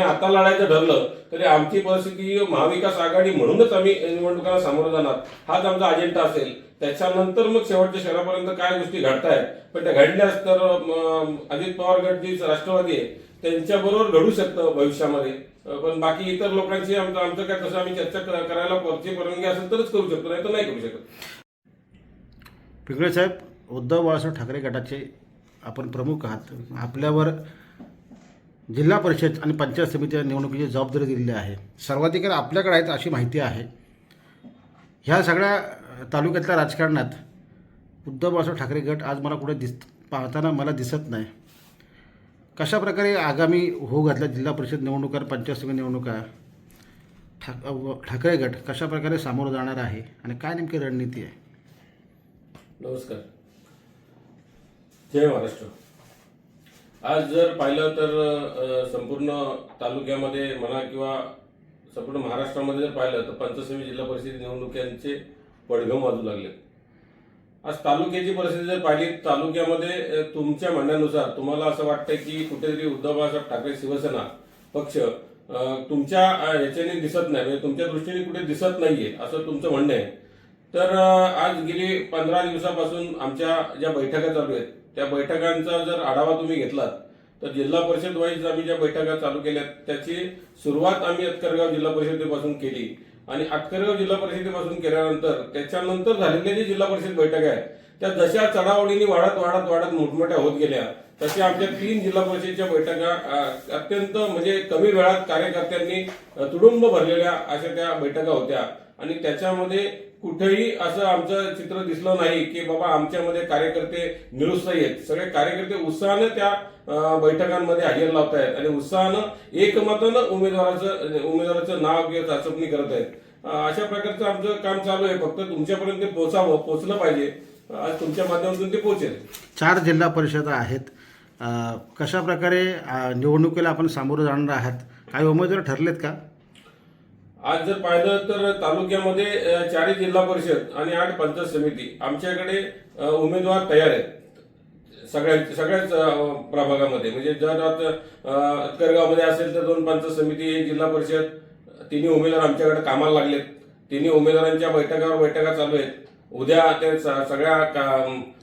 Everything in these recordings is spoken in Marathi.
आम्ही आता लढायचं ठरलं तरी आमची परिस्थिती महाविकास आघाडी म्हणूनच आम्ही निवडणुकांना सामोरं जाणार. हाच आमचा अजेंडा असेल. त्याच्यानंतर मग शेवटच्या क्षणापर्यंत काय गोष्टी घडतायत? पण त्या घडल्यास तर अजित पवार गट जी राष्ट्रवादी आहे त्यांच्याबरोबर घडू शकतं भविष्यामध्ये. पण बाकी इतर लोकांची आमचं आमचं काय तसं आम्ही चर्चा करायला परची परवानगी असेल तरच करू शकतो नाही तर नाही करू शकत. पिकळे साहेब उद्धव बाळासाहेब ठाकरे गटाचे आपण प्रमुख आहात. आपल्यावर जिल्हा परिषद आणि पंचायत समितीच्या निवडणुकीची जबाबदारी दिलेली आहे. सर्वाधिकार आपल्याकडे आहेत अशी माहिती आहे. ह्या सगळ्या तालुक्यातल्या राजकारणात उद्धव बाळासाहेब ठाकरे गट आज मला कुठे दिस पाहताना मला दिसत नाही. कशा प्रकारे आगामी होऊ घातल्या जिल्हा परिषद निवडणुका पंचायत समिती निवडणुका ठाक व- ठाकरे गट कशा प्रकारे सामोरं जाणार आहे आणि काय नेमकी रणनीती आहे? नमस्कार. जय महाराष्ट्र. आज जर पाहिलं तर संपूर्ण तालुक्यामध्ये म्हणा किंवा संपूर्ण महाराष्ट्रामध्ये जर पाहिलं तर पंचसमी जिल्हा परिषद निवडणुकांचे पडघम वाजू लागले आज तालुक्याची परिस्थिती जर पाहिली तालुक्यामध्ये तुमच्या म्हणण्यानुसार तुम्हाला असं वाटतं की कुठेतरी उद्धव बाळासाहेब ठाकरे शिवसेना पक्ष तुमच्या ह्याच्याने दिसत नाही म्हणजे तुमच्या दृष्टीने कुठे दिसत नाहीये असं तुमचं म्हणणं आहे. तर आज गेली पंधरा दिवसापासून आमच्या ज्या बैठका चालू आहेत त्या बैठकांचा जर आढावा तुम्ही घेतलात तर जिल्हा परिषद वाईज आम्ही ज्या बैठका चालू केल्या त्याची सुरुवात आम्ही अतकरगाव जिल्हा परिषदेपासून केली. आणि अतकरगाव जिल्हा परिषदेपासून केल्यानंतर त्याच्यानंतर झालेल्या जे जिल्हा परिषद बैठका आहेत त्या जशा चढावडीने वाढत वाढत वाढत मोठमोठ्या होत गेल्या तशा आमच्या तीन जिल्हा परिषदेच्या बैठका अत्यंत म्हणजे कमी वेळात कार्यकर्त्यांनी तुडुंब भरलेल्या अशा त्या बैठका होत्या. आणि त्याच्यामध्ये कुठेही असं आमचं चित्र दिसलं नाही की बाबा आमच्यामध्ये कार्यकर्ते निरुत्साही आहेत. सगळे कार्यकर्ते उत्साहानं त्या बैठकांमध्ये हजेर लावत आहेत आणि उत्साहानं एकमतानं उमेदवाराचं उमेदवाराचं नाव किंवा चाचपणी करत आहेत. अशा प्रकारचं आमचं काम चालू आहे. फक्त तुमच्यापर्यंत ते पोचावं पोचलं पाहिजे. आज तुमच्या माध्यमातून ते पोचेल. चार जिल्हा परिषदा आहेत. कशा प्रकारे निवडणुकीला आपण सामोरं जाणार आहात? काही उमेदवार ठरलेत का? आज जर पाहिलं तर तालुक्यामध्ये चारही जिल्हा परिषद आणि आठ पंचायत समिती आमच्याकडे उमेदवार तयार आहेत. सगळ्या सगळ्याच प्रभागामध्ये. म्हणजे जर आता अ, अतकरगावमध्ये असेल तर दोन पंचायत समिती जिल्हा परिषद तिन्ही उमेदवार आमच्याकडे कामाला लागलेत. तिन्ही उमेदवारांच्या बैठकावर बैठका चालू आहेत. उद्या ते सगळ्या का-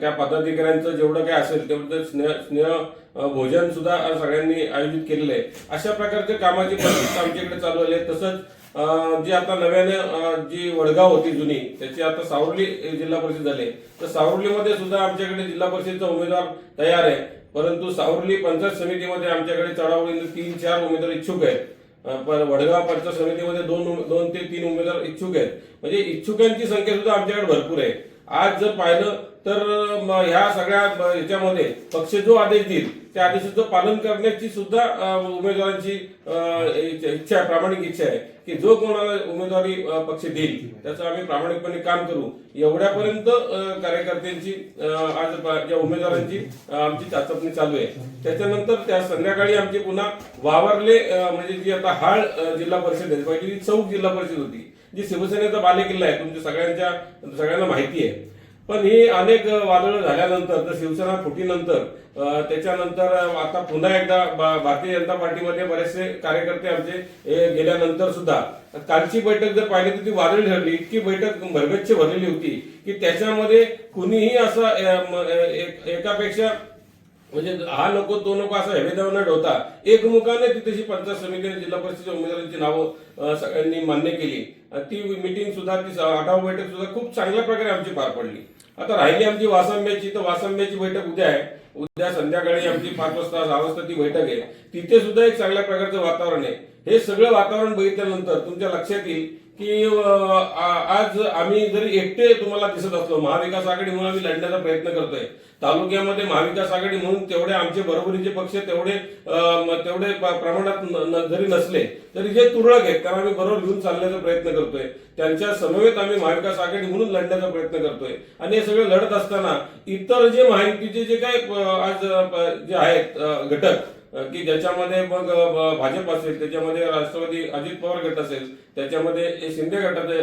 त्या पदाधिकाऱ्यांचं जेवढं काय असेल तेवढं स्नेह स्नेह भोजन सुद्धा सगळ्यांनी आयोजित केलेलं आहे. अशा प्रकारचे कामाची पद्धत आमच्याकडे चालू आली आहे तसंच जी आता नव्याने जी वडगाव होती जुनी त्याची आता सावर्ली जिल्हा परिषद झाली. तर सावर्लीमध्ये सुद्धा आमच्याकडे जिल्हा परिषदचा उमेदवार तयार आहे. परंतु सावर्ली पंचायत समितीमध्ये आमच्याकडे चढावळीने तीन चार उमेदवार इच्छुक आहेत. पण वडगाव पंचायत समितीमध्ये दोन दोन ते तीन उमेदवार इच्छुक आहेत. म्हणजे इच्छुकांची संख्या सुद्धा आमच्याकडे भरपूर आहे. आज जर पाहिलं तर ह्या सगळ्या ह्याच्यामध्ये पक्ष जो आदेश देईल त्या आदेशाचं पालन करण्याची सुद्धा उमेदवारांची इच्छा आहे प्रामाणिक इच्छा आहे की जो कोणाला उमेदवारी पक्ष देईल त्याचं आम्ही प्रामाणिकपणे काम करू. एवढ्यापर्यंत कार्यकर्त्यांची आज ज्या उमेदवारांची आमची चाचपणी चालू आहे त्याच्यानंतर त्या संध्याकाळी आमची पुन्हा वावरले म्हणजे जी आता हाळ जिल्हा परिषद आहे पहिली ती चौक जिल्हा परिषद होती जी शिवसेनेचा बालेकिल्ला आहे तुमच्या सगळ्यांच्या सगळ्यांना माहिती आहे. पण ही अनेक वादळं झाल्यानंतर तर शिवसेना फुटीनंतर त्याच्यानंतर आता पुन्हा एकदा भारतीय जनता पार्टीमध्ये बरेचसे कार्यकर्ते आमचे गेल्यानंतर सुद्धा कालची बैठक जर पाहिली तर ती वादळी ठरली इतकी बैठक भरगच्छ भरलेली होती की त्याच्यामध्ये कुणीही असं एक- एकापेक्षा म्हणजे हा नको तो नको असा हेवेदाव न ठेवता एकमुखाने तिथेची पंचायत समिती आणि जिल्हा परिषदेच्या उमेदवारांची नावं सगळ्यांनी मान्य केली. ती मिटिंग सुद्धा ती आढावा बैठक सुद्धा खूप चांगल्या प्रकारे आमची पार पडली. आता राहिली आमची वासंब्याची तर वासंब्याची बैठक उद्या आहे. उद्या संध्याकाळी आमची पाच वाजता सहा वाजता ती बैठक आहे. तिथे सुद्धा एक चांगल्या प्रकारचं वातावरण आहे. हे सगळं वातावरण बघितल्यानंतर तुमच्या लक्षात येईल की आज आम्ही जरी एकटे तुम्हाला दिसत असलो महाविकास आघाडी म्हणून आम्ही लढण्याचा प्रयत्न करतोय. तालुक्यामध्ये महाविकास आघाडी म्हणून तेवढे आमचे बरोबरीचे पक्ष तेवढे तेवढे प्रमाणात जरी नसले तरी जे तुरळक आहेत त्यांना आम्ही बरोबर घेऊन चालण्याचा प्रयत्न करतोय. त्यांच्या समवेत आम्ही महाविकास आघाडी म्हणून लढण्याचा प्रयत्न करतोय. आणि हे सगळे लढत असताना इतर जे माहितीचे जे काही आज जे आहेत घटक की ज्याच्यामध्ये मग भाजप असेल त्याच्यामध्ये राष्ट्रवादी अजित पवार गट असेल त्याच्यामध्ये शिंदे गटाचे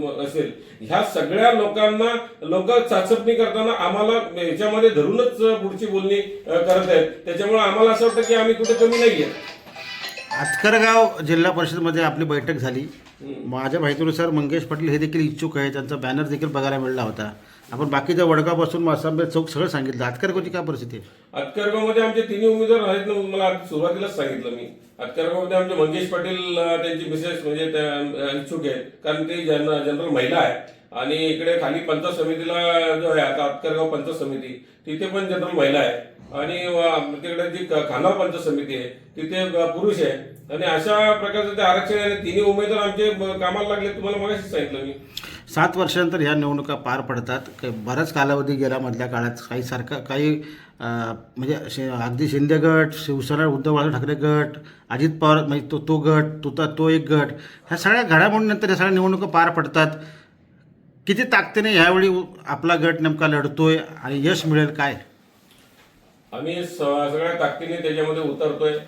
म- असेल ह्या सगळ्या लोकांना लोक चाचपणी करताना आम्हाला ह्याच्यामध्ये धरूनच पुढची बोलणी करत आहेत. त्याच्यामुळे आम्हाला असं वाटतं की आम्ही कुठे कमी नाहीये. आतकरगाव जिल्हा परिषदमध्ये आपली बैठक झाली. माझ्या माहितीनुसार मंगेश पाटील हे देखील इच्छुक आहे त्यांचा बॅनर देखील बघायला मिळाला होता. आपण बाकीच्या वडगावपासून मासांबे चौक सगळं सांगितलं. आतकरगावची काय परिस्थिती? आहे अतकरगावमध्ये आमचे तिन्ही उमेदवार आहेत ना मला सुरुवातीलाच सांगितलं मी. अतकरगावमध्ये आमचे मंगेश पाटील अं, त्यांची मिसेस म्हणजे त्या, इच्छुक आहेत. कारण ते जन जनरल महिला आहे आणि इकडे खाली पंचायत समितीला जो आहे आता अतकरगाव पंचायत समिती तिथे पण जनरल महिला आहे आणि तिकडे जी क- खानाव पंचायत समिती आहे तिथे पुरुष आहे आणि अशा प्रकारचं ते आरक्षण आहे. तिन्ही उमेदवार आमचे ब- कामाला लागले तुम्हाला मगाशीच सांगितलं मी. सात वर्षानंतर ह्या निवडणुका पार पडतात. बराच कालावधी गेला मधल्या काळात. काही सारखं काही म्हणजे शे- अगदी शिंदे गट शिवसेना उद्धव बाळासाहेब ठाकरे गट अजित पवार म्हणजे तो तो गट तो तो एक गट. ह्या सगळ्या घडामोडीनंतर ह्या सगळ्या निवडणुका पार पडतात. किती ताकदीने ह्यावेळी आपला गट नेमका लढतोय आणि यश मिळेल काय? आम्ही स- सगळ्या ताकदीने त्याच्यामध्ये उतरतोय.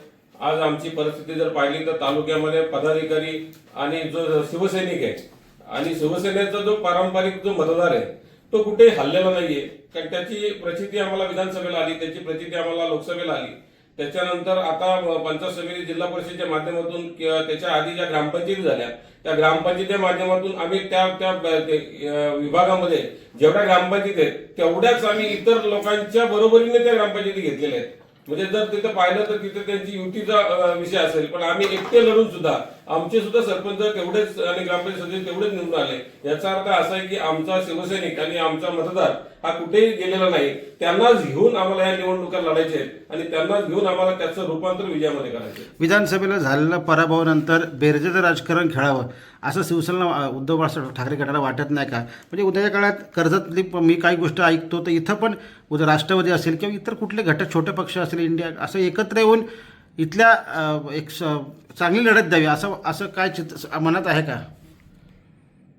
आज आमची परिस्थिती जर पाहिली तर तालुक्यामध्ये पदाधिकारी आणि जो शिवसैनिक आहे आणि शिवसेनेचा जो पारंपरिक जो मतदार आहे तो कुठे हल्लेला नाहीये. कारण त्याची प्रचिती आम्हाला विधानसभेला आली त्याची प्रचिती आम्हाला लोकसभेला आली. त्याच्यानंतर आता पंचायत समिती जिल्हा परिषदेच्या माध्यमातून किंवा त्याच्या आधी ज्या ग्रामपंचायती झाल्या त्या ग्रामपंचायतीच्या माध्यमातून आम्ही त्या त्या विभागामध्ये जेवढ्या ग्रामपंचायती आहेत तेवढ्याच आम्ही इतर लोकांच्या बरोबरीने त्या ग्रामपंचायती घेतलेल्या आहेत. म्हणजे जर तिथं पाहिलं तर तिथे त्यांची युतीचा विषय असेल पण आम्ही एकटे लढून सुद्धा आमचे सुद्धा सरपंच तेवढेच आणि ग्रामपंचायत सदस्य तेवढेच निवडून आले. याचा अर्थ असा आहे की आमचा शिवसैनिक आणि आमचा मतदार हा कुठेही गेलेला नाही. त्यांनाच घेऊन आम्हाला या निवडणुका लढायच्या आहेत आणि त्यांनाच घेऊन आम्हाला त्याचं रूपांतर विजयामध्ये करायचं विधानसभेला झालेल्या पराभवानंतर बेरजेचं राजकारण खेळावं. असं शिवसेना उद्धव बाळासाहेब ठाकरे गटाला वाटत नाही का? म्हणजे उद्याच्या काळात कर्जतली प- मी काही गोष्ट ऐकतो तर इथं पण उद्या राष्ट्रवादी असेल किंवा इतर कुठले घटक छोटे पक्ष असेल इंडिया असं एकत्र येऊन इथल्या एक चांगली लढत द्यावी असं असं काय चित्र मनात आहे का?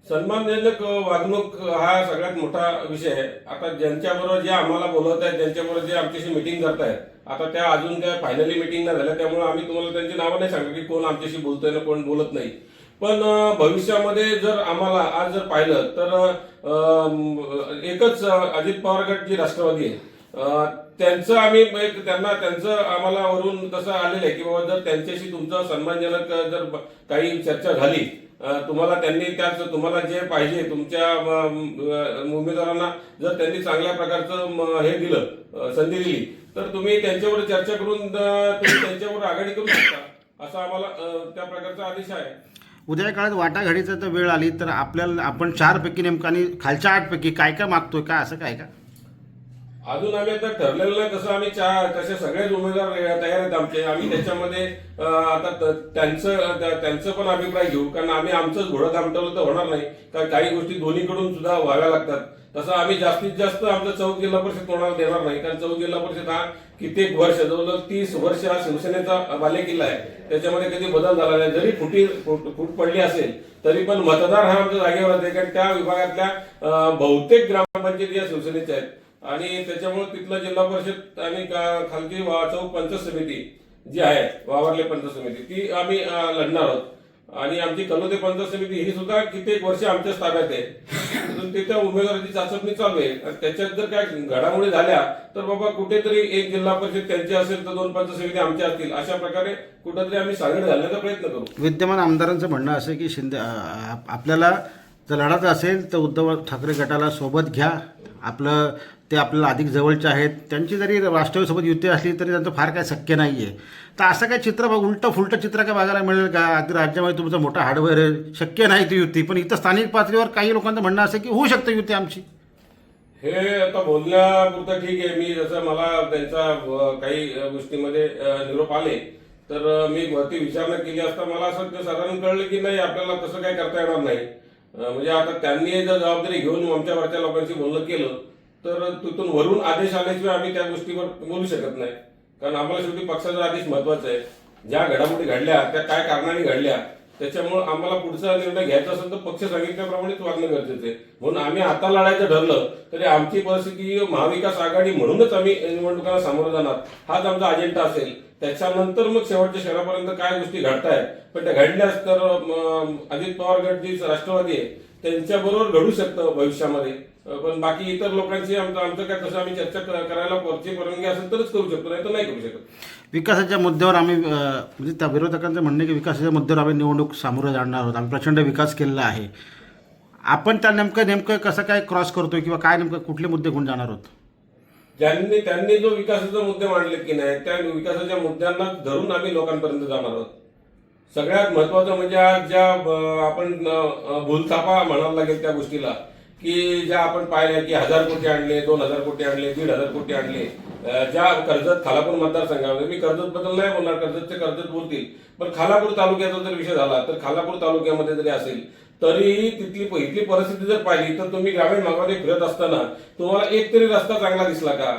सन्मानजनक वागणूक हा सगळ्यात मोठा विषय आहे. आता ज्यांच्याबरोबर जे आम्हाला बोलवत आहेत ज्यांच्याबरोबर जे आमच्याशी मिटिंग करतायत आता त्या अजून त्या फायनली मिटिंग नाही झाल्या त्यामुळे आम्ही तुम्हाला त्यांची नावं नाही सांगत की कोण आमच्याशी बोलतोय ना कोण बोलत नाही. पण भविष्यामध्ये जर आम्हाला आज जर पाहिलं तर एकच अजित पवार गट जी राष्ट्रवादी आहे त्यांचं आम्ही म्हणजे त्यांना त्यांचं आम्हाला वरून तसं आलेलं आहे की बाबा जर त्यांच्याशी तुमचं सन्मानजनक जर काही चर्चा झाली तुम्हाला त्यांनी त्याच तुम्हाला जे पाहिजे तुमच्या उमेदवारांना जर त्यांनी चांगल्या प्रकारचं हे दिलं संधी दिली तर तुम्ही त्यांच्यावर चर्चा करून तुम्ही त्यांच्यावर आघाडी करू शकता असा आम्हाला त्या प्रकारचा आदेश आहे. उद्या काळात वाटाघाडीचा तर वेळ आली तर आपल्याला आपण चारपैकी नेमकाने खालच्या आठपैकी काय काय मागतोय काय असं काय का? अजून आम्ही आता ठरलेलं नाही तसं आम्ही चार तसे सगळेच उमेदवार तयार आहेत आमचे. आम्ही त्याच्यामध्ये आता त- त्यांचं त्या- त्यांचं पण अभिप्राय घेऊ. कारण आम्ही आमचंच घोडं दामटवलं तर होणार नाही. कारण काही गोष्टी दोन्हीकडून सुद्धा व्हाव्या लागतात. तसं आम्ही जास्तीत जास्त आमचं चौक जिल्हा परिषद कोणाला देणार नाही. कारण चौक जिल्हा परिषद हा कित्येक वर्ष जवळजवळ तीस वर्ष हा शिवसेनेचा बालेकिल्ला आहे. त्याच्यामध्ये कधी बदल झाला नाही. जरी फुटी फूट पडली असेल तरी पण मतदार हा आमच्या जागेवर आहे. कारण त्या विभागातल्या बहुतेक ग्रामपंचायती या शिवसेनेच्या आहेत. आणि त्याच्यामुळे तिथलं जिल्हा परिषद आणि खालची चौक पंचायत समिती जी आहे वावरले पंचायत समिती ती आम्ही लढणार आहोत. आणि आमची कलोदे पंचायत समिती ही सुद्धा कित्येक वर्ष आमच्या ताब्यात आहे. तिथं उमेदवाराची चाचपणी चालू आहे. आणि त्याच्यात जर काय घडामोडी झाल्या तर बाबा कुठेतरी एक जिल्हा परिषद त्यांची असेल तर दोन पंचायत समिती आमच्या असतील. अशा प्रकारे कुठेतरी आम्ही सांगड घालण्याचा प्रयत्न करू. विद्यमान आमदारांचं म्हणणं असं की शिंदे आपल्याला जर लढायचं असेल तर उद्धव ठाकरे गटाला सोबत घ्या. आपलं ते आपल्याला अधिक जवळचे आहेत. त्यांची जरी राष्ट्रवादीसोबत युती असली तरी त्यांचं फार काय शक्य नाही आहे तर असं काय चित्र बघ उलटं फुलटं चित्र काय बघायला मिळेल का? अगदी राज्यामध्ये तुमचं मोठं हार्डवेअर आहे. शक्य नाही ती युती. पण इथं स्थानिक पातळीवर काही लोकांचं म्हणणं असं की होऊ शकतं युती आमची. हे आता बोलण्यापुरतं ठीक आहे. मी जसं मला त्यांचा काही गोष्टीमध्ये निरोप आले तर मी वरती विचारणा केली असता मला असं साधारण कळलं की नाही आपल्याला तसं काही करता येणार नाही. म्हणजे आता त्यांनी जर जबाबदारी घेऊन आमच्या वरच्या लोकांशी बोलणं केलं तर तिथून वरून आदेश आल्याशिवाय आम्ही त्या गोष्टीवर बोलू शकत नाही. कारण आम्हाला शेवटी पक्षाचा आदेश महत्त्वाचा आहे. ज्या घडामोडी घडल्या त्या काय कारणाने घडल्या त्याच्यामुळे आम्हाला पुढचा निर्णय घ्यायचा असेल तर पक्ष सांगितल्याप्रमाणेच वागणं गरजेचं आहे. म्हणून आम्ही आता लढायचं ठरलं तरी आमची परिस्थिती महाविकास आघाडी म्हणूनच आम्ही निवडणुकांना सामोरं जाणार. हाच आमचा अजेंडा असेल. त्याच्यानंतर मग शेवटच्या शहरापर्यंत काय गोष्टी घडतायत? पण त्या घडल्यास तर अजित पवार गट जी राष्ट्रवादी आहे. त्यांच्याबरोबर घडू शकतं भविष्यामध्ये. पण बाकी इतर लोकांची आमचं आमचं काय तसं आम्ही चर्चा करायला वरची परवानगी असेल तरच करू शकतो नाही तर नाही करू शकत. विकासाच्या मुद्द्यावर आम्ही अ, म्हणजे त्या विरोधकांचं म्हणणं आहे की विकासाच्या मुद्द्यावर आम्ही निवडणूक सामोरं जाणार आहोत. आम्ही प्रचंड विकास केलेला आहे. आपण त्या नेमकं नेमकं कसं काय क्रॉस करतोय किंवा काय नेमकं कुठले मुद्दे घेऊन जाणार आहोत? ज्यांनी त्यांनी जो विकासाचे मुद्दे मांडले की नाही त्या विकासाच्या मुद्द्यांना धरून आम्ही लोकांपर्यंत जाणार आहोत. सगळ्यात महत्वाचं म्हणजे आज ज्या अं, आपण अं, भूलथापा म्हणायला लागेल त्या गोष्टीला की ज्या आपण पाहिल्या की हजार कोटी आणले दोन हजार कोटी आणले दीड हजार कोटी आणले ज्या कर्जत खालापूर मतदारसंघामध्ये मी कर्जत बद्दल नाही बोलणार कर्जतचे कर्जत बोलतील पण खालापूर तालुक्याचा जर विषय झाला तर खालापूर तालुक्यामध्ये जरी असेल तरीही तिथली इथली परिस्थिती जर पाहिली तर तुम्ही ग्रामीण भागामध्ये फिरत असताना तुम्हाला एक तरी रस्ता चांगला दिसला का?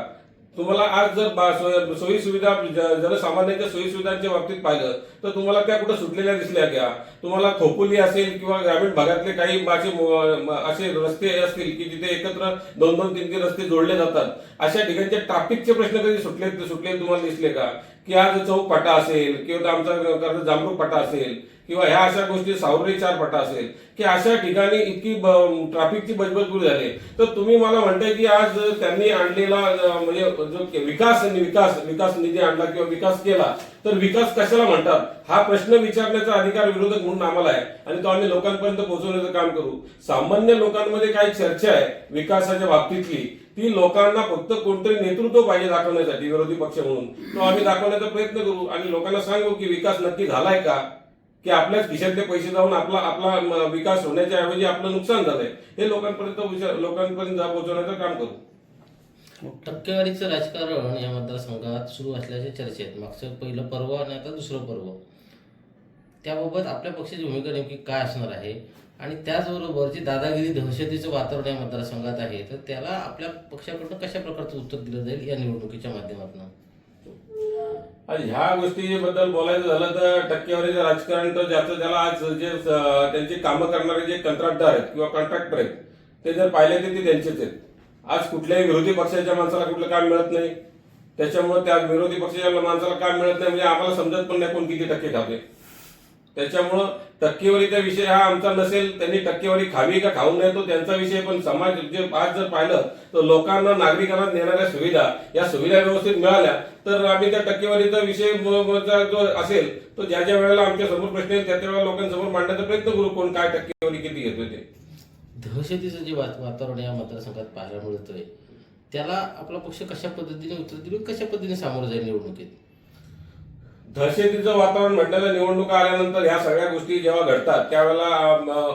तुम्हाला आज जर सोयी सुविधा जनसामान्यांच्या सोयी सुविधांच्या बाबतीत पाहिलं तर तुम्हाला त्या कुठं सुटलेल्या दिसल्या का तुम्हाला खोपोली असेल किंवा ग्रामीण भागातले काही असे असे रस्ते असतील की जिथे एकत्र दोन दोन तीन तीन रस्ते जोडले जातात अशा ठिकाणचे ट्राफिकचे प्रश्न कधी सुटले सुटले तुम्हाला दिसले का? की आज चौक पटा असेल किंवा आमचा कर्ज पटा असेल किंवा ह्या अशा गोष्टी सावरी चार पटा असेल की अशा ठिकाणी इतकी ट्रॅफिकची बजबज बजबजबूर झाली. तर तुम्ही मला म्हणताय की आज त्यांनी आणलेला म्हणजे जो विकास विकास विकास निधी आणला किंवा विकास केला तर विकास कशाला म्हणतात? हा प्रश्न विचारण्याचा अधिकार विरोधक म्हणून आम्हाला आहे. आणि तो आम्ही लोकांपर्यंत पोहोचवण्याचं काम करू. सामान्य लोकांमध्ये काही चर्चा आहे विकासाच्या बाबतीतली. ती लोकांना फक्त कोणतरी नेतृत्व पाहिजे दाखवण्यासाठी विरोधी पक्ष म्हणून. तो आम्ही दाखवण्याचा प्रयत्न करू आणि लोकांना सांगू की विकास नक्की झालाय का? की आपल्याच खिशातले पैसे जाऊन आपला आपला विकास होण्याच्या ऐवजी आपलं नुकसान झालंय? हे लोकांपर्यंत लोकांपर्यंत पोहोचवण्याचं काम करू. टक्केवारीचं राजकारण या मतदारसंघात सुरू असल्याचे चर्चेत मागचं पहिलं पर्व आणि आता दुसरं पर्व. त्याबाबत आपल्या पक्षाची भूमिका नेमकी काय असणार आहे? आणि त्याचबरोबर जे दादागिरी दहशतीचं वातावरण या मतदारसंघात आहे. तर त्याला आपल्या पक्षाकडून कशा प्रकारचं उत्तर दिलं जाईल या निवडणुकीच्या माध्यमातून? ह्या गोष्टीबद्दल बोलायचं झालं तर टक्केवारीचं राजकारण तर ज्याचं ज्याला आज जे त्यांची कामं करणारे जे कंत्राटदार आहेत किंवा कॉन्ट्रॅक्टर आहेत ते जर पाहिले तर ते त्यांचेच आहेत. आज कुठल्याही विरोधी पक्षाच्या माणसाला कुठलं काम मिळत नाही. त्याच्यामुळे त्या विरोधी पक्षाच्या माणसाला काम मिळत नाही म्हणजे आम्हाला समजत पण नाही कोण किती टक्के खाते. त्याच्यामुळं टक्केवारीचा विषय हा आमचा नसेल त्यांनी टक्केवारी खावी का खाऊ नये तो त्यांचा विषय पण समाज जे आज जर पाहिलं तर लोकांना नागरिकांना देणाऱ्या सुविधा या सुविधा व्यवस्थित मिळाल्या तर आम्ही त्या टक्केवारीचा विषय जो असेल तो ज्या ज्या वेळेला आमच्यासमोर प्रश्न येईल त्या त्या वेळेला लोकांसमोर मांडण्याचा प्रयत्न करू कोण काय टक्केवारी किती घेतोय ते. दहशतीचं जे वातावरण या मतदारसंघात पाहायला मिळतंय त्याला आपला पक्ष कशा पद्धतीने उत्तर दिली कशा पद्धतीने सामोरं जाईल निवडणुकीत? दहशतीचं वातावरण म्हटलेलं निवडणुका आल्यानंतर ह्या सगळ्या गोष्टी जेव्हा घडतात त्यावेळेला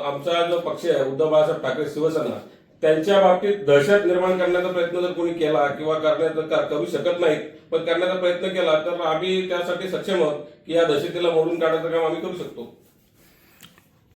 आमचा जो पक्ष आहे उद्धव बाळासाहेब ठाकरे शिवसेना त्यांच्या बाबतीत दहशत निर्माण करण्याचा प्रयत्न जर कोणी केला किंवा करण्याचा करू शकत नाही पण करण्याचा प्रयत्न केला तर आम्ही त्यासाठी सक्षम आहोत की या दहशतीला मोडून काढायचं काम आम्ही करू शकतो.